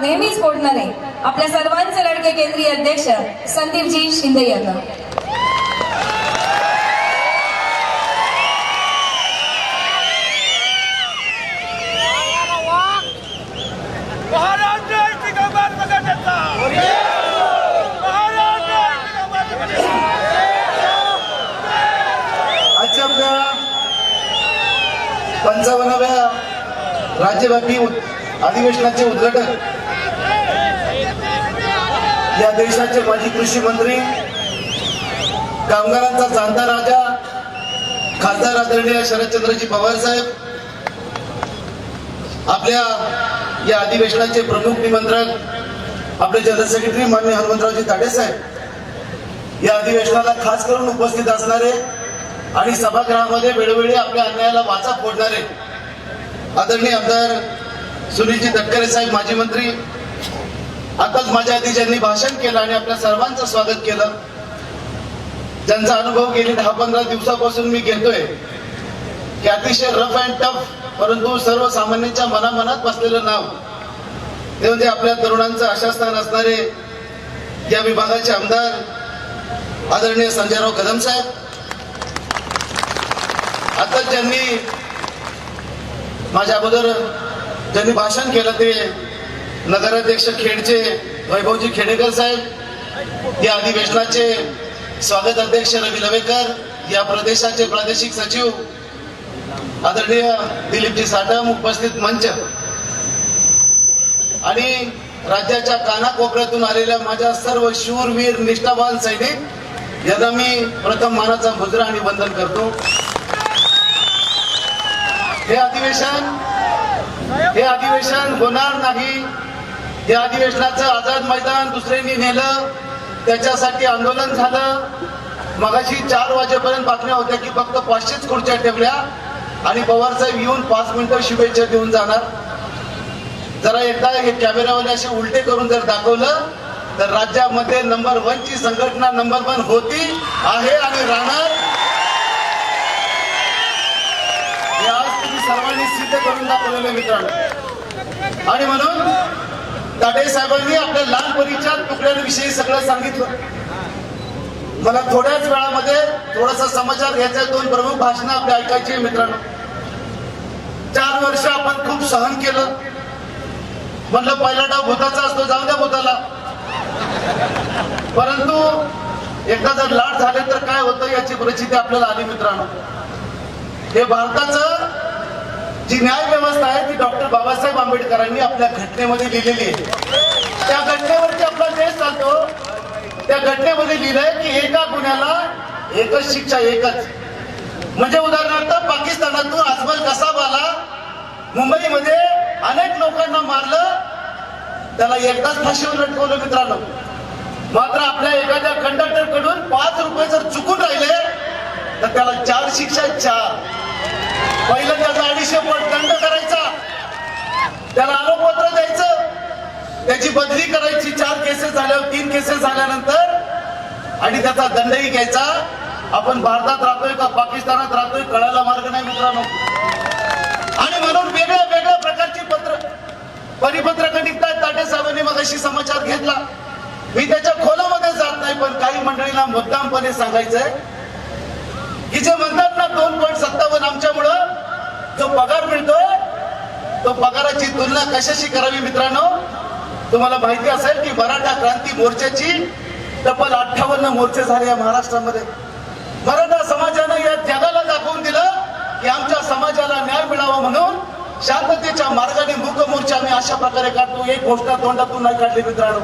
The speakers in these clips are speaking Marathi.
नेहमीच फोडणारे आपल्या सर्वांचे लडके केंद्रीय अध्यक्ष संदीपजी शिंदे यांना. महाराष्ट्र पंचावन्नाव्या राज्यव्यापी उद- अधिवेशनाचे उद्घाटन या देशाचे माजी कृषी मंत्री कामगारांचा जाणता राजा खासदार आदरणीय शरदचंद्रजी पवार साहेब आपल्या या अधिवेशनाचे प्रमुख निमंत्रक आपले जनरल सेक्रेटरी मान्य हनुमंतरावजी ताडे साहेब या अधिवेशनाला खास करून उपस्थित असणारे आणि सभागृहामध्ये वेळोवेळी आपल्या अन्यायाला वाचा फोडणारे आदरणीय आमदार सुनीलजी तटकरे साहेब माजी मंत्री आताच माझ्या आधी ज्यांनी भाषण केलं आणि आपल्या सर्वांचं स्वागत केलं ज्यांचा अनुभव गेली दहा पंधरा दिवसापासून मी घेतोय की अतिशय रफ अँड टफ परंतु सर्वसामान्यांच्या मनामनात बसलेलं नाव ते म्हणजे आपल्या तरुणांचं आशास्थान असणारे या विभागाचे आमदार आदरणीय संजयराव कदम साहेब. आता ज्यांनी माझ्या अगोदर ज्यांनी भाषण केलं ते नगराध्यक्ष खेडचे वैभवजी खेडेकर साहेब या अधिवेशनाचे स्वागत अध्यक्ष रवी नवेकर या प्रदेशाचे प्रादेशिक सचिव आदरणीय दिलीपजी साटम उपस्थित मंच. आणि राज्याच्या कानाकोपऱ्यातून आलेल्या माझ्या सर्व शूरवीर निष्ठावान सैनिक यांना मी प्रथम मानाचा मुजरा आणि वंदन करतो. हे अधिवेशन हे अधिवेशन होणार नाही. या अधिवेशनाचं आझाद मैदान दुसऱ्यांनी नेलं त्याच्यासाठी आंदोलन झालं. मगाशी चार वाजेपर्यंत बातम्या होत्या की फक्त पाचशेच खुर्च्या ठेवल्या आणि पवार साहेब येऊन पाच मिनिटं शुभेच्छा देऊन जाणार. जरा एकदा हे कॅमेरावाले असे उलटे करून जर दाखवलं तर राज्यामध्ये नंबर वन ची संघटना नंबर वन होती आहे आणि राहणार. हे आज तुम्ही सर्वांनी सिद्ध करून दाखवलेलं मित्रांनो. आणि म्हणून ताडे साहेबांनी आपल्या लहानपणीच्या तुकड्यांविषयी सगळं सांगितलं. मला थोड्याच वेळामध्ये थोडासा समाचार घ्यायचा दोन प्रमुख भाषणं आपल्या ऐकायची मित्रांनो. चार वर्ष आपण खूप सहन केलं. म्हणलं पहिला डाव भूताचा असतो जाऊ द्या भूताला. परंतु एकदा जर लाट झाले तर काय होतं याची परिस्थिती आपल्याला आली मित्रांनो. हे भारताचं जी न्याय व्यवस्था आहे ती डॉक्टर बाबासाहेब आंबेडकरांनी आपल्या घटनेमध्ये लिहिलेली आहे. त्या घटनेवरती आपला देश चालतो. त्या घटनेमध्ये लिहिलंय की एका गुन्ह्याला एकच शिक्षा एकच. म्हणजे उदाहरणार्थ पाकिस्तानातून अजमल कसाब आला मुंबईमध्ये अनेक लोकांना मारलं. त्याला एकदाच फाशीवर लटकवलं मित्रांनो. मात्र आपल्या एखाद्या कंडक्टरकडून पाच रुपये जर चुकून राहिले तर त्याला चार शिक्षा चार. पहिलं त्याचा अडीचशे पट दंड करायचा. त्याला आरोपपत्र द्यायचं. त्याची बदली करायची. चार केसेस झाल्यावर तीन केसेस झाल्यानंतर आणि त्याचा दंडही घ्यायचा. आपण भारतात राहतोय का पाकिस्तानात राहतोय? कळायला मार्ग नाही मित्रांनो. आणि म्हणून वेगळ्या वेगळ्या प्रकारची पत्र परिपत्रक निघतात ताटे साहेबांनी मग अशी समाचार घेतला. मी त्याच्या खोलामध्ये जात नाही पण काही मंडळींना मुद्दामपणे सांगायचंय. की जे म्हणतात ना दोन पॉईंट सत्तावन्न आमच्यामुळं जो पगार मिळतोय तो पगाराची तुलना कशाशी करावी मित्रांनो? तुम्हाला माहिती असेल की मराठा क्रांती मोर्चाची तब्बल अठ्ठावन्न मोर्चे झाले या महाराष्ट्रामध्ये. मराठा समाजानं या जगाला दाखवून दिलं की आमच्या समाजाला न्याय मिळावा म्हणून शांततेच्या मार्गाने मूक मोर्चा आम्ही अशा प्रकारे काढतो. एक घोषणा तोंडातून नाही काढली मित्रांनो.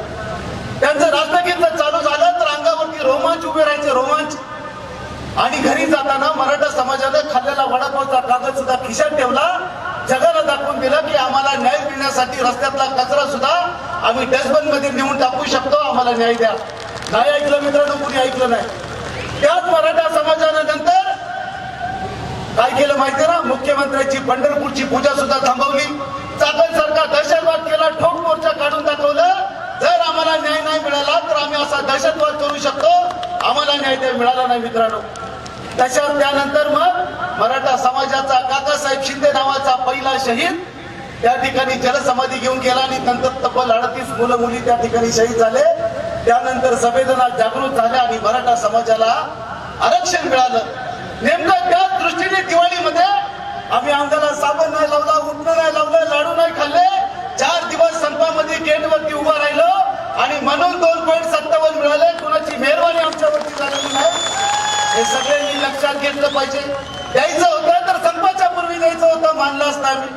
त्यांचं राजकीय जर चालू झालं तर अंगावरती रोमांच उभे राहायचे रोमांच. आणि घरी जाताना मराठा समाजानं खाल्लेला वडापावचा कागद सुद्धा खिशात ठेवला. जगाला दाखवून दिलं की आम्हाला न्याय मिळण्यासाठी रस्त्यातला कचरा सुद्धा आम्ही डस्टबिनमध्ये नेऊन टाकू शकतो. आम्हाला न्याय द्या. नाही ऐकलं मित्रांनो कुणी ऐकलं नाही? त्याच मराठा समाजानं नंतर काय केलं माहितीये ना? मुख्यमंत्र्यांची पंढरपूरची पूजा सुद्धा थांबवली. चाकण सरकार दहशतवाद केला ठोक मोर्चा काढून दाखवलं जर आम्हाला न्याय नाही मिळाला तर आम्ही असा दहशतवाद करू शकतो. आम्हाला न्याय मिळाला नाही मित्रांनो. त्याच्यावर त्यानंतर मग मराठा समाजाचा काकासाहेब शिंदे नावाचा पहिला शहीद त्या ठिकाणी जलसमाधी घेऊन गेला आणि नंतर तब्बल अडतीस मुलं मुली त्या ठिकाणी शहीद झाले. त्यानंतर संवेदना जागृत झाल्या आणि मराठा समाजाला आरक्षण मिळालं. नेमकं त्याच दृष्टीने दिवाळीमध्ये आम्ही अंगाला साबण नाही लावला उठणं नाही लावलं लाडू नाही खाल्ले. चार दिवस संपामध्ये गेटवरती उभा राहिलो आणि म्हणून दोन पॉईंट सत्तावन्न मिळाले. कुणाची मेहरबानी आमच्यावरती झालेली नाही. हे सगळे लक्षात घेतलं पाहिजे. द्यायचं होतं तर संपाच्या पूर्वी द्यायचं होतं मानलं असतं आम्ही.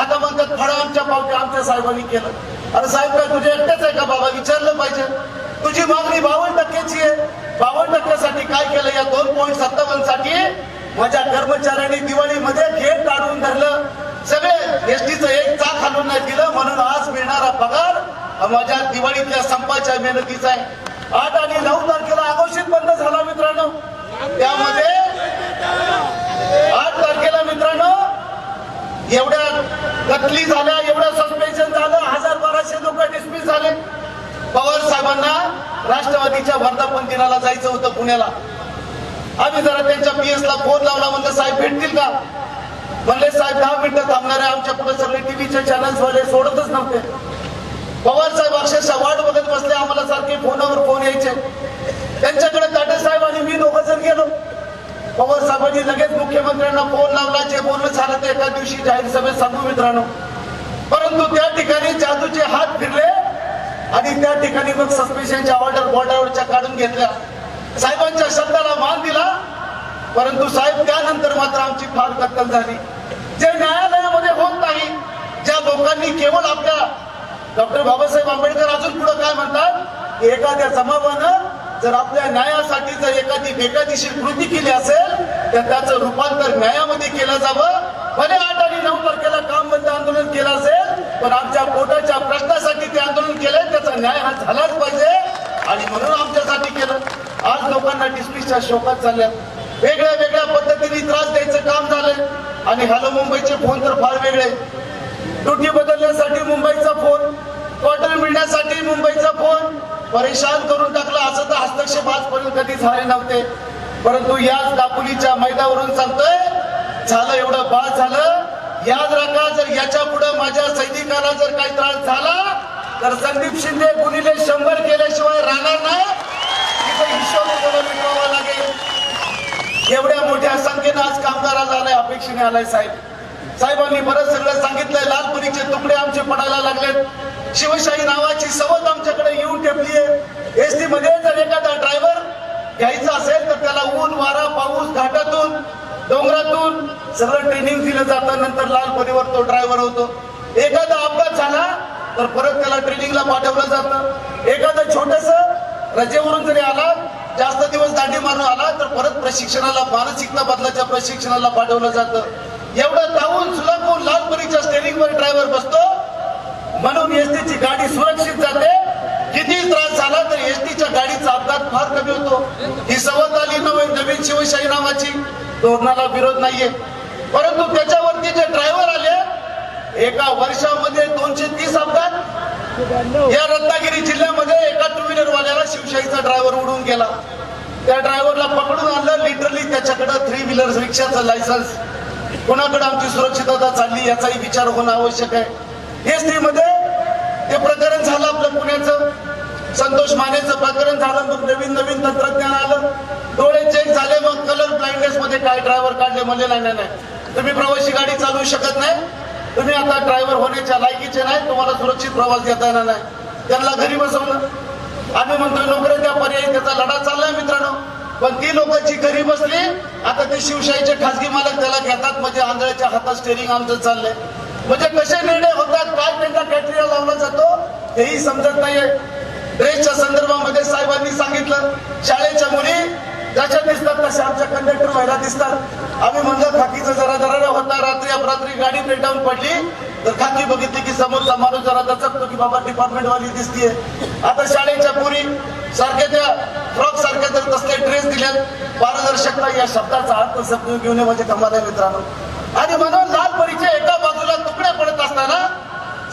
आता म्हणतात फळ आमच्या पावत्या आमच्या साहेबांनी केलं. अरे साहेब काय तुझे एकटेच आहे का बाबा? विचारलं पाहिजे. तुझी मागणी बावन्न टक्क्याची आहे. बावन्न टक्क्यासाठी काय केलं? या दोन पॉईंट सत्तावन्नसाठी माझ्या कर्मचाऱ्यांनी दिवाळीमध्ये गेट काढून धरलं. सगळे एसटीचं एक चाक हालून नाही दिलं. म्हणून आज मिळणारा पगार माझ्या दिवाळीतल्या संपाच्या मेहनतीचा आहे. आठ आणि नऊ तारखेला अघोषित बंद झाला मित्रांनो. त्यामध्ये आठ तारखेला मित्रांनो एवढ्या कतली झाल्या एवढं सस्पेन्शन झालं हजार बाराशे लोक डिस्मिस झाले. पवार साहेबांना राष्ट्रवादीच्या वर्धापन दिनाला जायचं होतं पुण्याला. आम्ही जरा त्यांच्या पीएस ला फोन लावला म्हणलं साहेब भेटतील का? म्हणले साहेब दहा मिनिटं थांबणार आहे आमच्या पुढे सगळे टीव्हीचे चॅनल्स वाले सोडतच नव्हते. पवार साहेब अक्षरशः वाट बघत बसले आम्हाला सारखे फोनवर फोन यायचे. त्यांच्याकडे ताटे साहेब आणि मी दोघं जर गेलो. पवार साहेबांनी लगेच मुख्यमंत्र्यांना फोन लावला जे बोलणं झालं ते एका दिवशी जाहीर सभेत सांगू मित्रांनो. परंतु त्या ठिकाणी जादूचे हात फिरले आणि त्या ठिकाणी मग सस्पेशनच्या ऑर्डर बॉर्डरच्या काढून घेतल्या. साहेबांच्या शब्दाला मान दिला परंतु साहेब त्यानंतर मात्र आमची फार कत्तल झाली. जे न्यायालयामध्ये होत नाही ज्या लोकांनी केवळ आपल्या डॉक्टर बाबासाहेब आंबेडकर अजून पुढे काय म्हणतात एखाद्या जमावानं जर आपल्या न्यायासाठी जर एखादी बेकायदेशीर कृती केली असेल तर त्याचं रूपांतर न्यायामध्ये केलं जावं. भले आठ आणि नऊ तारखेला काम बंद आंदोलन केलं असेल पण आमच्या पोटाच्या प्रश्नासाठी ते आंदोलन केलंय त्याचा न्याय हा झालाच पाहिजे. आणि म्हणून आमच्यासाठी केलं. आज लोकांना डिस्मिसच्या शोकात चालल्या वेगळ्या वेगळ्या पद्धतीने त्रास द्यायचं काम झालंय. आणि हॅलो मुंबईचे फोन तर फार वेगळे. ड्युटी बदलण्यासाठी मुंबईचा फोन क्वार्टर मिळण्यासाठी मुंबईचा फोन परेशान करून टाकला. असं तर हस्तक्षेप आजपर्यंत कधी झाले नव्हते. परंतु याच दापोलीच्या मैदावरून सांगतोय झालं एवढं बाद झालं. याद राखा जर याच्यापुढे माझ्या सैनिकाला जर काही त्रास झाला तर संदीप शिंदे गुणिले शंभर केल्याशिवाय राहणार नाही. मिटवावा लागेल. एवढ्या मोठ्या संख्येनं आज कामगाराला आलाय अपेक्षेने आलाय साहेब. साहेबांनी बरंच सगळं सांगितलंय. लालपुरीचे तुकडे आमचे पडायला लागलेत. शिवशाही नावाची सवत आमच्याकडे येऊन ठेपली आहे. एस टी मध्ये जर एखादा ड्रायव्हर घ्यायचा असेल तर त्याला ऊन वारा पाऊस घाटातून डोंगरातून सगळं ट्रेनिंग दिलं जातं. नंतर लालपरीवर तो ड्रायव्हर होतो. एखादा अपघात झाला तर परत त्याला ट्रेनिंगला पाठवलं जातं. एखादं छोटस रजेवरून जरी आला जास्त दिवस दांडी मारून आला तर परत प्रशिक्षणाला मानसिकता बदलाच्या प्रशिक्षणाला पाठवलं जातं. एवढं धावून सुलाखून लालपरीच्या स्टेरिंगवर ड्रायव्हर बसतो. म्हणून एसटीची गाडी सुरक्षित जाते. किती त्रास झाला तर एसटीच्या गाडीचा अपघात फार कमी होतो. ही सवत आली नवीन नवीन शिवशाही नावाची. धोरणाला विरोध नाहीये. परंतु त्याच्यावरती जे ड्रायव्हर आले एका वर्षामध्ये दोनशे तीस अपघात. या रत्नागिरी जिल्ह्यामध्ये एका टू व्हीलर वाल्याला शिवशाहीचा ड्रायव्हर उडून गेला. त्या ड्रायव्हरला पकडून आणलं. लिटरली त्याच्याकडे थ्री व्हीलर रिक्षाचं लायसन्स कोणाकडे आमची सुरक्षितता चालली याचाही विचार होणं आवश्यक आहे. एसटी मध्ये ते प्रकरण झालं आपलं पुण्याचं. संतोष मानेचं प्रकरण झालं मग नवीन नवीन तंत्रज्ञान आलं. डोळे चेक झाले मग कलर ब्लाइंडनेस मध्ये काय ड्रायव्हर काढले म्हणले नाही नाही, नाही. तुम्ही प्रवासी गाडी चालवू शकत नाही. तुम्ही आता ड्रायव्हर होण्याच्या लायकीचे नाही. तुम्हाला सुरक्षित प्रवास घेता येणार नाही. त्यांना घरी बसवलं. आम्ही म्हणतोय नोकऱ्या त्या पर्यायी त्याचा लढा चाललाय मित्रांनो. पण ती लोक जी घरी बसली आता ते शिवशाहीचे खासगी मालक त्याला घेतात म्हणजे आंधळ्याच्या हातात स्टेरिंग आमचं चाललंय. म्हणजे कसे निर्णय होतात काय त्यांना कॅटेरिया लावला जातो हेही समजत नाहीये. ड्रेसच्या संदर्भामध्ये साहेबांनी सांगितलं शाळेच्या मुली जशा दिसतात तशा आमच्या कंडक्टर व्हायला दिसतात. आम्ही म्हणलं खाकीचं जरा जरा होता रात्री अपरात्री गाडी पेटावून पडली तर खाकी बघितली की समोरचा माणूस जरा दचकतो की बाबा डिपार्टमेंट वाली दिसतीये. आता शाळेच्या पुरी सारख्या त्या फ्रॉक सारख्या जर तसले ड्रेस दिल्यात पारदर्शकता या शब्दाचा अर्थ समजून घेऊन म्हणजे कमाल मित्रांनो. आणि म्हणून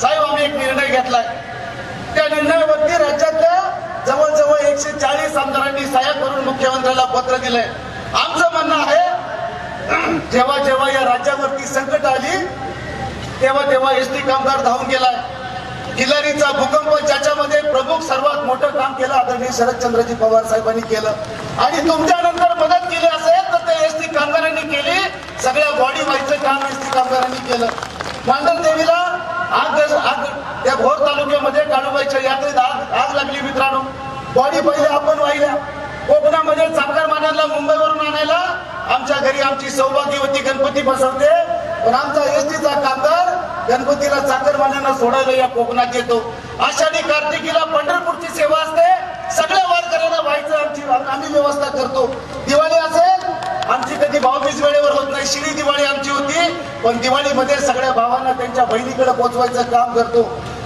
साहेब आम्ही एक निर्णय घेतलाय त्या निर्णयावरती राज्यातल्या जवळजवळ एकशे चाळीस आमदारांनी सह्या करून मुख्यमंत्र्याला पत्र दिलंय. आमचं म्हणणं आहे जेव्हा जेव्हा या राज्यावरती संकट आली तेव्हा तेव्हा एस टी कामगार धावून गेलाय. किल्लारीचा भूकंप ज्याच्यामध्ये प्रमुख सर्वात मोठं काम केलं आदरणीय शरदचंद्रजी पवार साहेबांनी केलं. आणि तुमच्यानंतर मदत केली असेल तर ते एस टी कामगारांनी केली. सगळ्या बॉडी व्हायचं काम एस टी कामगारांनी केलं. मांडल देवीला आग या त्या भोर तालुक्यामध्ये काळूबाईच्या यात्रेत आग लागली मित्रांनो. बॉडी पहिले आपण वाहिल्या. कोकणामध्ये चाकर मानायला मुंबईवरून आणायला आमच्या घरी आमची सौभाग्यवती गणपती बसवते. पण आमचा एसटीचा कामगार गणपतीला चाकर मानांना सोडायला या कोकणात येतो. आषाढी कार्तिकीला पंढरपूरची सेवा असते. सगळ्या वारकऱ्यांना व्हायचं आमची आम्ही व्यवस्था करतो. दिवाळी असेल आमची कधी भाऊबीज वेळेवर होत नाही. शिरी दिवाळी आमची होती. पण दिवाळीमध्ये सगळ्या भावांना त्यांच्या बहिणीकडे पोहोचवायचं काम करतो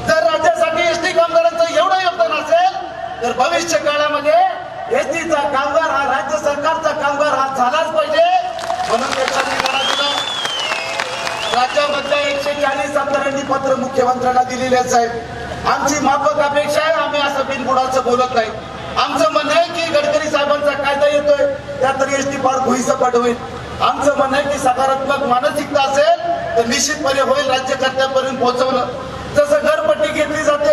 जर राज्यासाठी एसटी कामगारांचं एवढं योगदान असेल तर भविष्य काळामध्ये एसटीचा कामगार हा राज्य सरकारचा कामगार हा झालाच पाहिजे. म्हणून त्याचा निकाला राज्यामधल्या एकशे चाळीस आमदारांनी पत्र मुख्यमंत्र्यांना दिलेले आहे साहेब. आमची माफक अपेक्षा आहे आम्ही असं बिनबुडाचं बोलत नाही. आमचं म्हणणं आहे की गडकरी साहेबांचा कायदा येतोय त्यात तरी एसटी पार्क भुईसपाट होईल. आमचं म्हणणं आहे की सकारात्मक मानसिकता असेल तर निश्चितपणे होईल राज्यकर्त्यापर्यंत पोहोचवलं जसं घरपट्टी घेतली जाते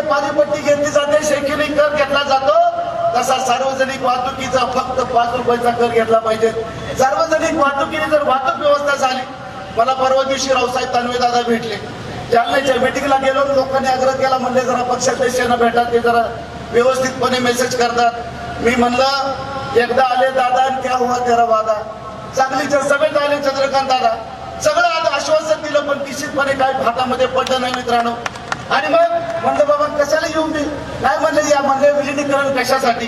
सार्वजनिक वाहतुकीचा फक्त पाच रुपयाचा कर घेतला पाहिजे. सार्वजनिक वाहतुकीने जर वाहतूक व्यवस्था झाली मला परवा दिवशी रावसाहेब तानवे दादा भेटले. जालन्याच्या मिटिंगला गेलो लोकांनी आग्रह केला म्हणले जरा पक्षाध्यक्षांना भेटा ते जरा व्यवस्थितपणे मेसेज करतात. मी म्हणलं एकदा आले दादा आणि त्या हुआ तेरा वादा. सांगलीच्या सभेत आले चंद्रकांत दादा सगळं आता आश्वासन दिलं पण निश्चितपणे काय हातामध्ये पडलं नाही मित्रांनो. आणि मग म्हणलं बाबा कशाला येऊन दे? नाही म्हणले या म्हणले विलिनीकरण कशासाठी?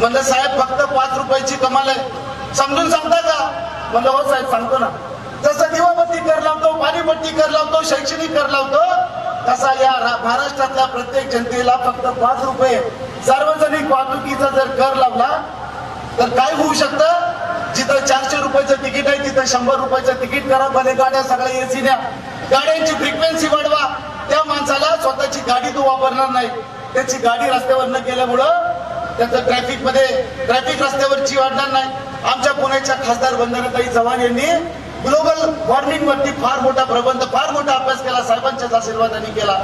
म्हणलं साहेब फक्त पाच रुपयाची कमाल आहे. समजून सांगता का? म्हणलं हो साहेब सांगतो ना. जसं दिवाबत्ती कर लावतो पाणीपट्टी कर लावतो शैक्षणिक कर लावतो तसा या महाराष्ट्रातल्या प्रत्येक जनतेला फक्त पाच रुपये सार्वजनिक वाहतुकीचा जर कर लावला तर काय होऊ शकतं? जिथं चारशे रुपयाचं तिकीट आहे तिथं शंभर रुपयाचं तिकीट करा भले गाड्या सगळ्या एसी द्या गाड्यांची फ्रिक्वेन्सी वाढवा. त्या माणसाला स्वतःची गाडी तो वापरणार नाही. त्याची गाडी रस्त्यावर न गेल्यामुळं त्यांचं ट्रॅफिकमध्ये ट्रॅफिक रस्त्यावरची वाढणार नाही. आमच्या पुण्याच्या खासदार वंदनाताई चव्हाण यांनी ग्लोबल वॉर्मिंग वरती फार मोठा प्रबंध फार मोठा अभ्यास केला साहेबांच्याच आशीर्वादाने केला.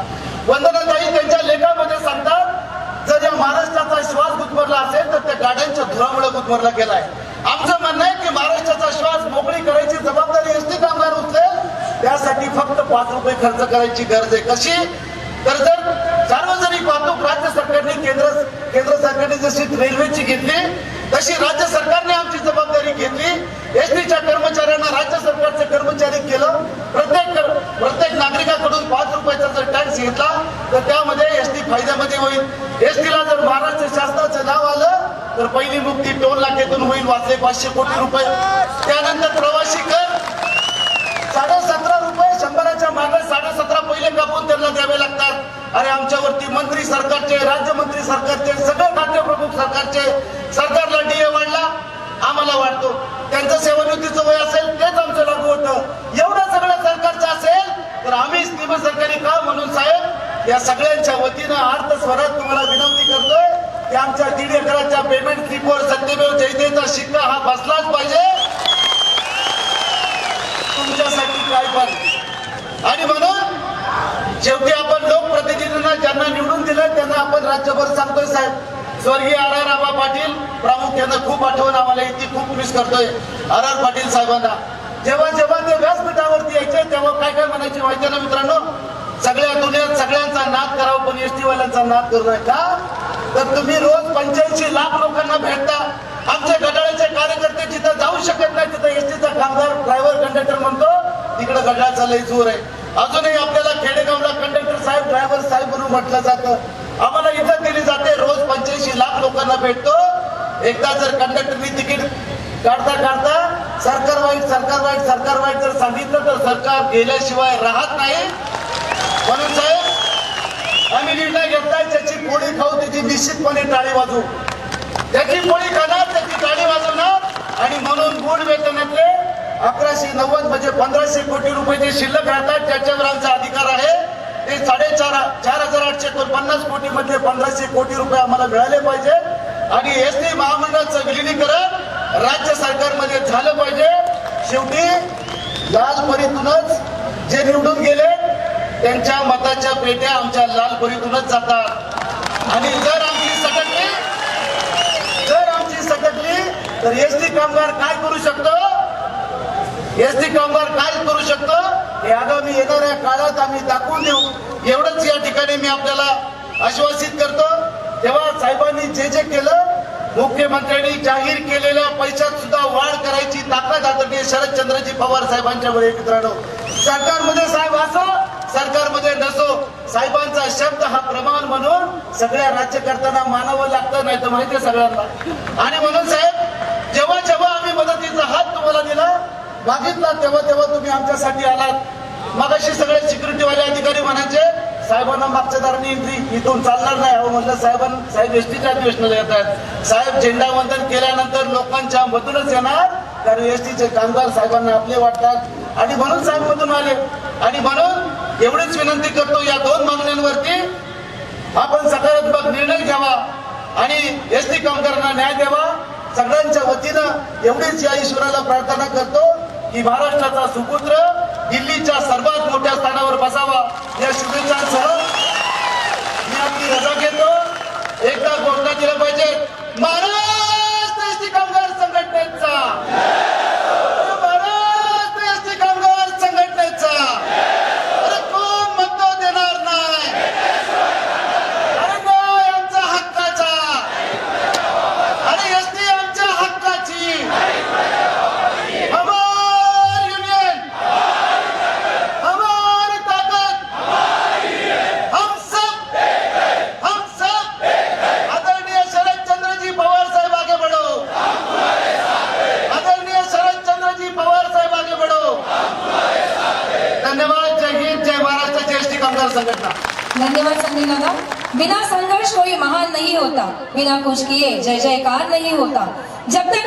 वंदनाताई त्यांच्या लेखामध्ये सांगतात जर या महाराष्ट्राचा श्वास गुदमरला असेल तर त्या गाड्यांच्या धुरामुळे गुदमरला गेलाय. आमचं म्हणणं आहे की महाराष्ट्राचा श्वास मोकळी करायची जबाबदारी एसटी कामगार उचलेल त्यासाठी फक्त पाच रुपये खर्च करायची गरज आहे. कशी? तर जर सार्वजनिक वाहतूक राज्य सरकारने केंद्र केंद्र सरकारने जशी रेल्वेची घेतली तशी राज्य सरकारने आमची जबाबदारी घेतली. एसटीच्या कर्मचाऱ्यांना राज्य सरकारचे कर्मचारी केलं. प्रत्येक प्रत्येक नागरिकाकडून पाच रुपयाचा जर टॅक्स घेतला तर त्यामध्ये एसटी फायद्यामध्ये होईल. एसटीला जर महाराष्ट्र शासनाचं नाव आलं तर पहिली मुक्ती टोल नाक्यातून होईल वाचले पाचशे कोटी रुपये. त्यानंतर आणि अरे आमच्यावरती मंत्री सरकारचे राज्यमंत्री सरकारचे सगळे राज्यप्रमुख सरकारचे सरकारला डीए वाढला आम्हाला वाटतो त्यांचं सेवानिवृत्तीचं वय असेल तेच आमचं लागू होतं. एवढं सगळं सरकारचं असेल तर आम्ही निम सरकारी का म्हणून साहेब या सगळ्यांच्या वतीनं अर्थ स्वरात तुम्हाला विनंती करतोय की आमच्या दीड एकराच्या पेमेंट स्लिपवर सत्यमेव जयतेचा शिक्का हा बसलाच पाहिजे. तुमच्यासाठी काय पण आणि म्हणून शेवटी आपण लोकप्रतिनिधींना ज्यांना निवडून दिलं त्यांना आपण राज्यभर सांगतोय साहेब. स्वर्गीय आर आर राबा पाटील प्रामुख्यानं खूप आठवण आम्हाला येते खूप मिस करतोय. आर आर पाटील साहेबांना. जेव्हा जेव्हा ते व्यासपीठावरती यायचे तेव्हा काय काय म्हणायचे माहिती ना मित्रांनो? सगळ्या दुनियात सगळ्यांचा नाद करावा पण एसटी वाल्यांचा नाद करू नये का तर तुम्ही रोज पंच्याऐंशी लाख लोकांना भेटता. आमचे घड्याळाचे कार्यकर्ते जिथं जाऊ शकत नाही तिथं एसटीचा कामगार ड्रायव्हर कंडक्टर म्हणतो तिकडे घड्याळाचा लय जोर आहे. अजूनही आपल्याला खेडेगावला कंडक्टर साहेब ड्रायव्हर साहेब म्हणून म्हटलं जातं. आम्हाला इज्जत दिली जाते. रोज पंच्याऐंशी लाख लोकांना भेटतो. एकदा जर कंडक्टरनी तिकीट काढता काढता सरकार वाईट सरकार वाईट सरकार वाईट जर सांगितलं तर सरकार गेल्याशिवाय राहत नाही. म्हणून साहेब आम्ही निर्णय घेतलाय त्याची पोळी खाऊ त्याची निश्चितपणे टाळी वाजू त्याची पोळी खाणार त्याची टाळी वाजवणार. आणि म्हणून गुण वेतनातले अकराशे नव्वद म्हणजे पंधराशे कोटी रुपये जे शिल्लक राहतात. त्याच्यावर आमचा अधिकार आहे. ते साडेचार चार हजार आठशे पन्नास कोटी मधले पंधराशे कोटी रुपये आम्हाला मिळाले पाहिजे. आणि एस टी महामंडळाचं विलिनीकरण राज्य सरकारमध्ये झालं पाहिजे. शेवटी लालपरीतूनच जे निवडून गेले त्यांच्या मताच्या पेट्या आमच्या लालपरीतूनच जातात. आणि जर आमची सटकली जर आमची सटकली तर एस टी कामगार काय करू शकतो? एस टी कामगार काय करू शकतो? हे आगामी येणाऱ्या काळात आम्ही दाखवून देऊ. एवढंच या ठिकाणी मी आपल्याला आश्वासित करतो. तेव्हा साहेबांनी जे जे केलं मुख्यमंत्र्यांनी जाहीर केलेल्या पैशात सुद्धा वाढ करायची ताकद आदरणीय शरदचंद्रजी पवार साहेबांच्या मध्ये मित्रांनो सरकारमध्ये साहेब असो सरकारमध्ये नसो साहेबांचा शब्द हा प्रमाण म्हणून सगळ्या राज्यकर्त्यांना मानावं लागतं नाही तर माहितीये सगळ्यांना. आणि म्हणून साहेब जेव्हा जेव्हा आम्ही मदतीचा हात तुम्हाला दिला मागितला तेव्हा तेव्हा तुम्ही आमच्यासाठी आलात. मगाशी सगळे सिक्युरिटीवाले अधिकारी म्हणायचे साहेबांना मागच्या दारणी इथून चालणार नाही. अहो म्हणलं साहेबां साहेब एसटीच्या अधिवेशनाला येतात. साहेब झेंडा वंदन केल्यानंतर लोकांच्या मधूनच येणार. कारण एसटीचे कामगार साहेबांना आपले वाटतात. आणि म्हणून साहेब मधून आले. आणि म्हणून एवढीच विनंती करतो या दोन मागण्यांवरती आपण सकारात्मक निर्णय घ्यावा आणि एस टी कामगारांना न्याय द्यावा. सगळ्यांच्या वतीनं एवढीच या ईश्वराला प्रार्थना करतो. की महाराष्ट्राचा सुपुत्र दिल्लीच्या सर्वात मोठ्या स्थानावर बसावा या शुभेच्छांसह मी आपली रजा घेतो. एकदा घोषणा दिलं पाहिजे महाराष्ट्र कामगार संघटनेचा महाराष्ट्र एस टी कामगार संघटनेचा अरे कोण मत देणार नाही अरे न्याय आमचा हक्काचा आणि एसटी आमच्या हक्काची हमार युनियन हमारी ताकत हम सब हम सब आदरणीय शरदचंद्र जी पवार साहेब आगे बढ़ो आदरणीय शरदचंद्र जी पवार साहेब आगे बढ़ो धन्यवाद जय हिंद जय महाराष्ट्र जय एसटी कामगार संघटना धन्यवाद संजय दादा बिना संघर्ष कोई महान नहीं होता बिना कुछ किए जय जयकार नहीं होता। जब तक